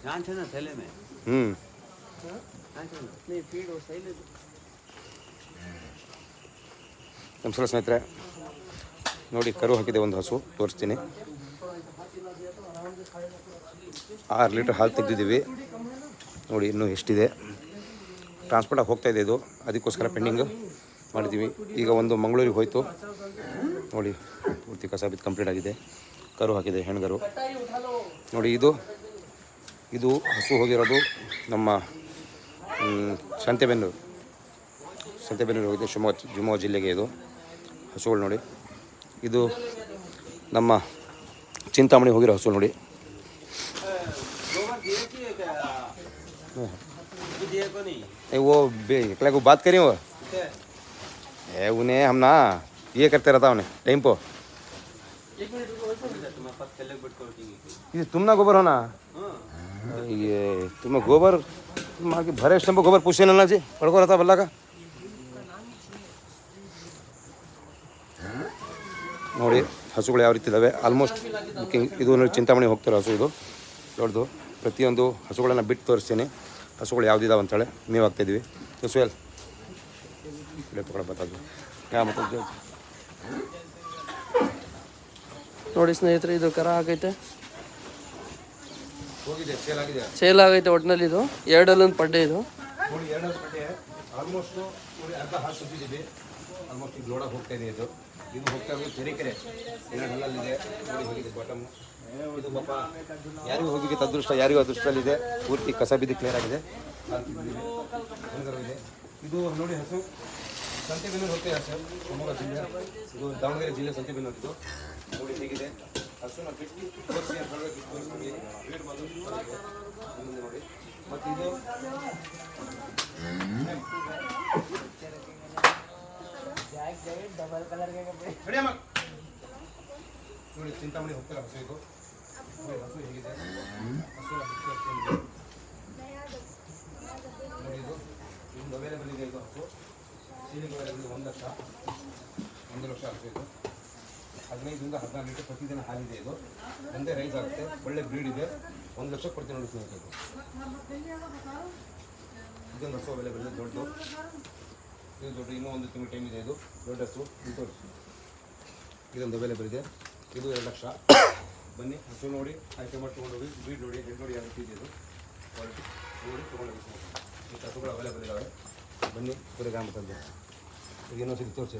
जान थे ना थैले में ಹ್ಞೂ जान थे ना नहीं फीड वो सही ले ನಮಸ್ಕಾರ ಸ್ನೇಹಿತರೆ ನೋಡಿ ಕರು ಹಾಕಿದೆ ಒಂದು ಹಸು ತೋರಿಸ್ತೀನಿ ಆರು ಲೀಟ್ರ್ ಹಾಲು ತೆಗೆದಿದ್ದೀವಿ ನೋಡಿ ಇನ್ನೂ ಎಷ್ಟಿದೆ ಟ್ರಾನ್ಸ್ಪೋರ್ಟಾಗಿ ಹೋಗ್ತಾ ಇದೆ ಇದು ಅದಕ್ಕೋಸ್ಕರ ಪೆಂಡಿಂಗು ಮಾಡಿದ್ದೀವಿ ಈಗ ಒಂದು ಮಂಗಳೂರಿಗೆ ಹೋಯಿತು ನೋಡಿ ಪೂರ್ತಿ ಕಸ ಬಿದ್ದು ಕಂಪ್ಲೀಟ್ ಆಗಿದೆ ಕರು ಹಾಕಿದೆ ಹೆಣ್ಗರು ನೋಡಿ ಇದು ಇದು ಹಸು ಹೋಗಿರೋದು ನಮ್ಮ ಮ್, ಸಂತೆಬೆನ್ನೂರು ಸಂತೆಬೆನ್ನೂರು ಹೋಗಿದೆ ಶಿವಮೊಗ್ಗ ಶಿವಮೊಗ್ಗ ಜಿಲ್ಲೆಗೆ ಇದು ಹಸುಗಳು ನೋಡಿ ಇದು ನಮ್ಮ ಚಿಂತಾಮಣಿ ಹೋಗಿರೋ ಹಸು ನೋಡಿ गोबर दिए कि क्या वो दिए को नहीं ए, वो बे एकला को बात करी वो क्या ए उन्हें हम ना ये करते रहता उन्हें टाइम पर एक मिनट रुको वैसे तुम्हारे पास थैले बट कर देंगे ये तुम ना गोबर हो ना हाँ ये तुम्हें गोबर तुम आगे भरे स्टम्प गोबर पूछे ना जी पड़को रहता बल्ला का ನೋಡಿ ಹಸುಗಳು ಯಾವ ರೀತಿ ಇದ್ದಾವೆ ಆಲ್ಮೋಸ್ಟ್ ಬುಕ್ಕಿಂಗ್ ಇದು ನೋಡಿ ಚಿಂತಾಮಣಿ ಹೋಗ್ತಾರೆ ಹಸು ಇದು ದೊಡ್ಡದು ಪ್ರತಿಯೊಂದು ಹಸುಗಳನ್ನು ಬಿಟ್ಟು ತೋರಿಸ್ತೀನಿ ಹಸುಗಳು ಯಾವ್ದಿದಾವೆ ಅಂತೇಳಿ ಮೇವು ಹಾಕ್ತಾಯಿದ್ವಿ ಸೊ ಸುಯಲ್ ಇಲ್ಲೇ ತಗೊಳ್ಳಿ ಬರ್ತದ್ದು ಯಾವ ಮತ್ತೆ ನೋಡಿ ಸ್ನೇಹಿತರೆ ಇದು ಕರ ಆಗೈತೆ ಹೋಗಿದೆ ಸೇಲ್ ಆಗಿದೆ. ಸೇಲ್ ಆಗೈತೆ ಒಟ್ಟಿನಲ್ಲಿ ಇದು. ಎರಡಲ್ಲೊಂದು ಪಡ್ಡೆ ಇದು. ನೋಡಿ ಪಟ್ಟೆ ಆಲ್ಮೋಸ್ಟ್ ನೋಡಿ ಅರ್ಧ ಹಾಲು ಸುತ್ತಿದ್ದೀವಿ. ಆಲ್ಮೋಸ್ಟ್ ಈಗ ಲೋಡ ಹೋಗ್ತಾ ಇದೆ ಇದು. ಇದು ಹೋಗ್ತಾ ಇರೋದು ಎರಡು ಹಲ್ಲಲ್ಲಿದೆ ನೋಡಿ ಹೋಗಿದೆ ಬಾಟಮ್ ಇದು ಪಾಪ ಯಾರಿಗೂ ಹೋಗಿಗೆ ಅದೃಷ್ಟ ಯಾರಿಗೂ ಅದೃಷ್ಟದಲ್ಲಿದೆ. ಪೂರ್ತಿ ಕಸ ಬಿದ್ದು ಕ್ಲಿಯರ್ ಆಗಿದೆ. ಇದೆ. ಇದು ನೋಡಿ ಹಸು. ಸಂತೆಬೆನ್ನೂರು ಹೋಗ್ತಾ ಇದೆ ಹಸು. ಶಿವಮೊಗ್ಗ ಜಿಲ್ಲೆ. ಇದು ದಾವಣಗೆರೆ ಜಿಲ್ಲೆ ಸಂತೆಬೆನ್ನೂರು ಇದು. ನೋಡಿ ಹೇಗಿದೆ. ಹಸುನ ಬಿಟ್ಟು ತೋರಿಸಿ ಬಂದು ನೋಡಿ ಮತ್ತು ಇದು ಕಲರ್ ನೋಡಿ ಚಿಂತಾಮಣಿ ಹೋಗ್ತಾರೆ ಹಸು ಇದು ಹಸು ಹೇಗಿದೆ ಹಸು ಹಸು ಹಸು ನೋಡಿ ಇದು ಇದು ಅವೈಲೇಬಲ್ ಇದೆ ಇದು ಹಸು ಸೀಲಿಂಗ್ ಅವೈಲೇಬಲ್ ಒಂದು ಲಕ್ಷ ಒಂದು ಲಕ್ಷ ಹಸು ಇದು ಹದಿನೈದರಿಂದ ಹದಿನಾರು ಲೀಟರ್ ಪ್ರತಿದಿನ ಹಾಲಿದೆ ಇದು. ಒಂದೇ ರೈಸ್ ಆಗುತ್ತೆ. ಒಳ್ಳೆ ಬ್ರೀಡ್ ಇದೆ. ಒಂದು ಲಕ್ಷ ಕೊಡ್ತೀನಿ ನೋಡಿ ಸ್ನೇಹಿತರು ಇದು. ಇದೊಂದು ಹಸು ಅವೈಲೇಬಲ್ ಇದೆ, ದೊಡ್ಡದು. ಇದು ದೊಡ್ಡ ಇನ್ನೂ ಒಂದು ತಿಂಗಳು ಟೈಮ್ ಇದೆ ಇದು. ದೊಡ್ಡ ಹಸು ಇದು ತೋರಿಸಿ ಇದೊಂದು ಅವೈಲೇಬಲ್ ಇದೆ. ಇದು ಎರಡು ಲಕ್ಷ. ಬನ್ನಿ, ಹಸು ನೋಡಿ, ಆಯ್ಕೆ ಮಾಡಿ ತೊಗೊಂಡೋಗಿ ಬ್ರೀಡ್ ನೋಡಿ ಹೆಡ್ ನೋಡಿ ಯಾವ ರೀತಿ ಇದೆ ಇದು. ಕ್ವಾಲಿಟಿ ನೋಡಿ, ತೊಗೊಂಡೋಗಿ ಈ ಹಸುಗಳು ಅವೈಲೇಬಲ್ ಇದ್ದಾವೆ ಬನ್ನಿ ಕುರಿಗಾಮ ತಂದೆ ಇದು ಇನ್ನೊಂದು ಸರಿ ತೋರಿಸಿ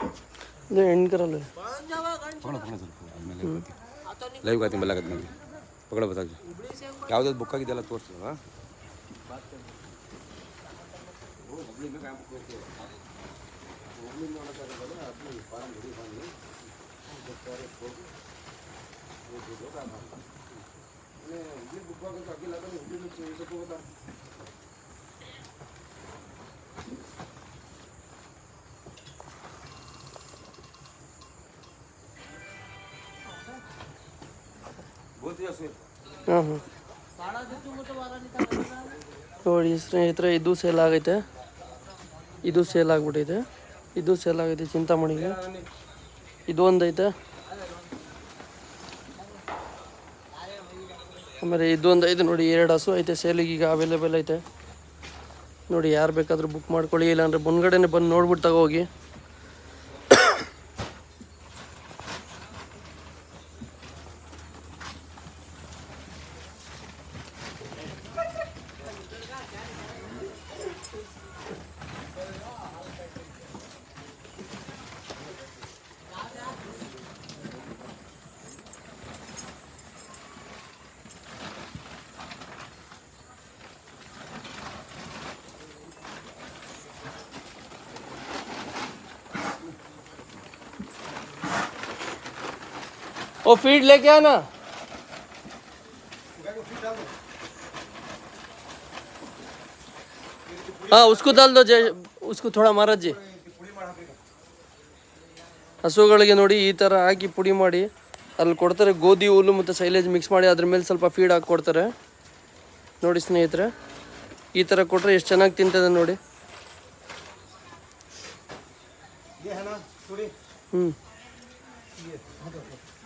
ಮುಗಿದ ಸುಹಾನ್ ಬಂದಲ್ಲ ಯಾರಿಗೂ ಸ್ವಲ್ಪ ರೈಲ್ ಇದ್ದಿದ್ದು ಒಳ್ಳೆ ಆಗ ಇದು ಹೆಣ್ಕರಲ್ಲ ಲೈವ್ ಆಯ್ತು ಬಲ್ಲಾಗತ್ತೆ ನನಗೆ ಪಕಡ ಬತ್ತಾಗ ಯಾವ್ದಾದ್ರು ಬುಕ್ ಆಗಿದೆಲ್ಲ ತೋರಿಸಿ ಹಾಂ ನೋಡಿ ಸ್ನೇಹಿತರೆ, ಇದು ಸೇಲ್ ಆಗೈತೆ. ಇದು ಸೇಲ್ ಆಗ್ಬಿಟ್ಟೈತೆ. ಇದು ಸೇಲ್ ಆಗೈತೆ ಚಿಂತಾಮಣಿಗೆ. ಇದು ಒಂದೈತೆ ಆಮೇಲೆ ಇದೊಂದು ಐತೆ ನೋಡಿ, ಎರಡು ಹಸು ಐತೆ ಸೇಲಿಗೆ ಈಗ ಅವೈಲೇಬಲ್ ಐತೆ. ನೋಡಿ, ಯಾರು ಬೇಕಾದರೂ ಬುಕ್ ಮಾಡ್ಕೊಳ್ಳಿ, ಇಲ್ಲಾಂದರೆ ಮುಂದ್ಗಡೆನೆ ಬಂದು ನೋಡ್ಬಿಟ್ಟು ತಗೋಗಿ. वो फीड लेके आना हाँ उसको डाल दो जय उसको थोड़ा महाराज जी ಹಸುಗಳಿಗೆ ನೋಡಿ ಈ ಥರ ಹಾಕಿ ಪುಡಿ ಮಾಡಿ ಅಲ್ಲಿ ಕೊಡ್ತಾರೆ ಗೋಧಿ ಹುಲ್ಲು ಮತ್ತು ಸೈಲೇಜ್ ಮಿಕ್ಸ್ ಮಾಡಿ ಅದ್ರ ಮೇಲೆ ಸ್ವಲ್ಪ ಫೀಡ್ ಹಾಕಿ ಕೊಡ್ತಾರೆ ನೋಡಿ ಸ್ನೇಹಿತರೆ ಈ ಥರ ಕೊಟ್ಟರೆ ಎಷ್ಟು ಚೆನ್ನಾಗಿ ತಿಂತದೆ ನೋಡಿ ये है ना थोड़ी ಹ್ಞೂ फीड दूध वाले को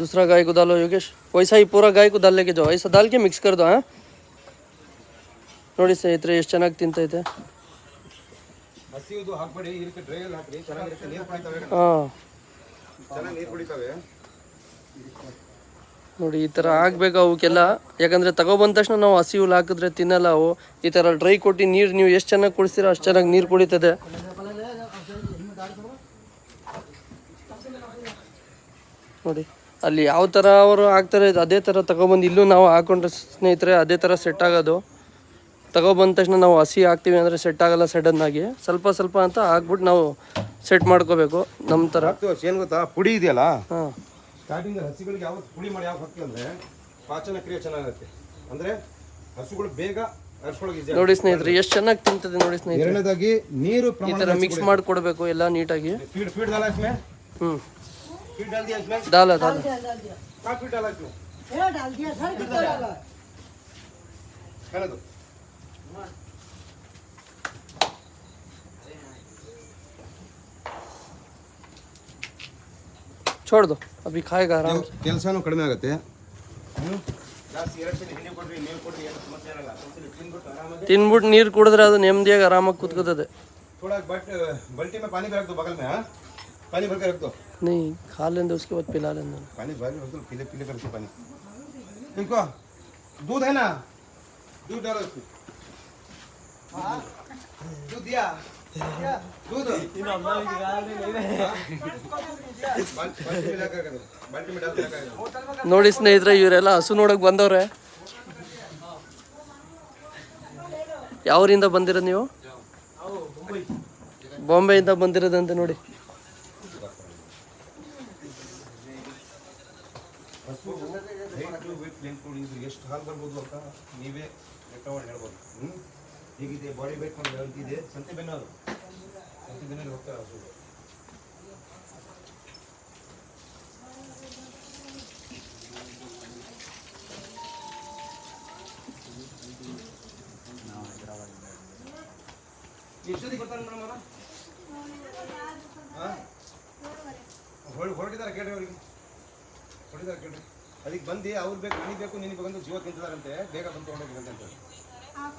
दूसरा गाय को डालो योगेश वैसा ही पूरा गाय को डाल लेके जाओ ऐसा डाल के मिक्स कर दो हाँ ನೋಡಿ ಸ್ನೇಹಿತರೆ ಎಷ್ಟು ಚೆನ್ನಾಗಿ ತಿಂತೈತೆ ಹಸಿ ಇದು ಹಾಕ್ಬೇಡಿ ಇದಕ್ಕೆ ಡ್ರೈ ಅಲ್ಲಿ ಹಾಕ್ರಿ ಚೆನ್ನಾಗಿರುತ್ತೆ ನೀರು ಕುಡಿತಾವೆ ಹಾಂ ಚೆನ್ನಾಗಿ ನೀರು ಕುಡಿತಾವೆ ನೋಡಿ ಈ ಥರ ಆಗ್ಬೇಕು ಅವಕ್ಕೆಲ್ಲ ಯಾಕಂದರೆ ತಗೊಬಂದ ತಕ್ಷಣ ನಾವು ಹಸಿ ಹುಲ್ಲು ಹಾಕಿದ್ರೆ ತಿನ್ನಲ್ಲ ಅವು ಈ ಥರ ಡ್ರೈ ಕೊಟ್ಟು ನೀರು ನೀವು ಎಷ್ಟು ಚೆನ್ನಾಗಿ ಕುಡಿಸ್ತೀರೋ ಅಷ್ಟು ಚೆನ್ನಾಗಿ ನೀರು ಕುಡಿತದೆ ನೋಡಿ ಅಲ್ಲಿ ಯಾವ ಥರ ಅವರು ಹಾಕ್ತಾರೆ ಅದೇ ಥರ ತಗೊಬಂದು ಇಲ್ಲೂ ನಾವು ಹಾಕೊಂಡ್ರೆ ಸ್ನೇಹಿತರೆ ಅದೇ ಥರ ಸೆಟ್ ಆಗೋದು. ತಗೊಬಂದ ತಕ್ಷಣ ನಾವು ಹಸಿ ಹಾಕ್ತೀವಿ ಅಂದರೆ ಸೆಟ್ ಆಗಲ್ಲ ಸಡನ್ನಾಗಿ ಸ್ವಲ್ಪ ಸ್ವಲ್ಪ ಅಂತ ಹಾಕ್ಬಿಟ್ಟು ನಾವು ಸೆಟ್ ಮಾಡ್ಕೋಬೇಕು ನಮ್ಮ ಥರ ಏನು ಗೊತ್ತಾ? ಪುಡಿ ಇದೆಯಲ್ಲ? ಹಾಂ. ಸ್ಟಾರ್ಟಿಂಗ್ ಹಸಿಗಳಿಗೆ ಯಾವ ಪುಡಿ ಮಾಡಿ ಯಾವ ಹಾಕ್ತೀವಿ ಅಂದರೆ ಪಾಚನ ಕ್ರಿಯೆ ಚೆನ್ನಾಗಿರುತ್ತೆ ಅಂದರೆ ಹಸುಗಳು ಬೇಗ ನೋಡಿ ಸ್ನೇಹಿತರೆ ಎಷ್ಟು ಚೆನ್ನಾಗಿ ತಿಂತದೆ ನೋಡಿ ಸ್ನೇಹಿತರೆ. ನೀರು ಈ ಥರ ಮಿಕ್ಸ್ ಮಾಡಿ ಕೊಡಬೇಕು ಎಲ್ಲ ನೀಟಾಗಿ ಫೀಡ್ ಫೀಡ್ ಹ್ಞೂ फीड डाल दिया इसमें ದಾಲ ದಾಲ कहाँ फीड डाला इसमें डाल दिया सर कितना डाला कहने दो छोड़ दो अभी खाएगा आराम से ಕೆಲಸನೂ ಕಡಿಮೆ ಆಗುತ್ತೆ ಜಾಸ್ತಿ ಎರಡು ಸಲ ಹಿಂಡಿ ಕೊಡ್ರಿ ನೀರು ಕೊಡ್ರಿ ಏನು ಸಮಸ್ಯೆ ಇರಲ್ಲ ಒಂದ್ಸಲ ತಿಂದ್ಬಿಟ್ಟು ಆರಾಮಾಗಿ ತಿನ್ಬಿಟ್ಟು ನೀರು ಕುಡಿದ್ರೆ ಅದು ನೆಮ್ಮದಿಯಾಗಿ ಆರಾಮಾಗಿ ಕೂತ್ಕೋತದೆ थोड़ा बट बल्टी में पानी भी रख दो बगल में हाँ पानी भर के रख दो नहीं खा लेंगे उसके बाद पिला लेंगे पानी भर के रख दो पीले पीले करके पानी इनको दूध है ना दूध डालो इसमें दूध दिया दूध बाल्टी बाल्टी में लगा कर दो बाल्टी में डाल के लगा कर दो ನೋಡಿ ಸ್ನೇಹಿತರೆ ಇವರೆಲ್ಲ ಹಸು ನೋಡಕ್ ಬಂದವ್ರೆ ಯಾವರಿಂದ ಬಂದಿರೋದು ನೀವು ಬಾಂಬೆಯಿಂದ ಬಂದಿರೋದಂತೆ ನೋಡಿ ದಯವಿಟ್ಟು ವೇಟ್ ಲೆಂತ್ ನೋಡಿ ಇದು ಎಷ್ಟು ಹಾಲು ಬರ್ಬೋದು ಅಂತ ನೀವೇ ಲೆಕ್ಕ ಮಾಡಿ ಹೇಳ್ಬೋದು ಹ್ಞೂ ಹೀಗಿದೆ ಬಾಡಿ ವೇಟ್ ಮಾಡಿ ಹೇಳ್ತಿದೆ ಸಂತೆ ಬೆನ್ನೋದು ಸಂತೆ ಬೆನ್ನಲ್ಲಿ ಹೋಗ್ತಾರೆ ಹಸು ಎಷ್ಟೊತ್ತಿಗೆ ಬರ್ತಾರೆ ಮೇಡಮ್ ಅವರ ಹೊಡಿತಾರೆ ಕೇಳ್ರಿ ಅದಕ್ಕೆ ಬಂದು ಅವ್ರು ಬೇಕು ನನಗೆ ಬೇಕು ನಿನಗೆ ಬೇಕಂತ ಜೀವ ತಿಂತಿದಾರಂತೆ ಬೇಗ ಬಂದು ತೊಗೊಂಡೋಗ್ಬೇಕಂತ ಹಾಂ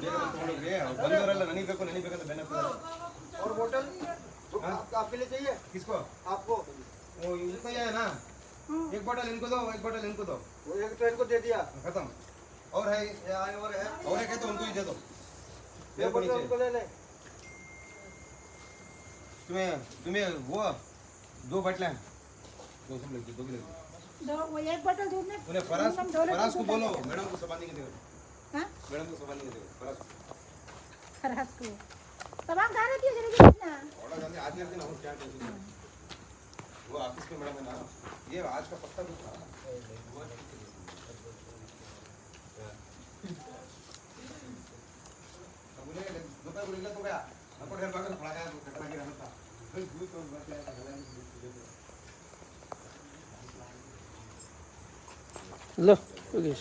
ಬೇಗ ಬಂದು ತೊಗೊಂಡೋಗ್ರಿ ಅವ್ರು ಬಂದವರೆಲ್ಲ ನನಗೆ ಬೇಕು ನನಗೆ ಬೇಕಂತ ಬೆನ್ನ ಹತ್ತಿದ್ದಾರೆ और बोतल आपके लिए चाहिए किसको आपको वो इतना ही है ना एक बोतल इनको दो एक बोतल इनको दो वो एक तो इनको दे दिया खत्म और है ये आए और है और है क्या तो उनको ही दे दो ये देखो बोतल नीचे उनको ले ले तुम्हें तुम्हें वो दो बोतलें दो सब लग दो भी लग दो वो एक बोतल दूध में उन्हें फराज फराज को बोलो। मैडम को संभालने के लिए हाँ? मैडम को संभालने के लिए फराज को। को। आप खा रहे थे जल्दी कितना थोड़ा जल्दी आज दिन हम क्या टेंशन है? वो ऑफ़िस में मैडम है ना ये आज का पत्ता कुछ था। निकला तो गया। हमको ढेर भाग पड़ा गया कटना के रहता फिर दूध तो बच गया loh guys.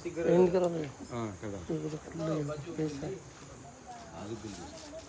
Gitu? Ini kerana. Ini. Ah, kerana. Ini kerana. ఆగిపోయింది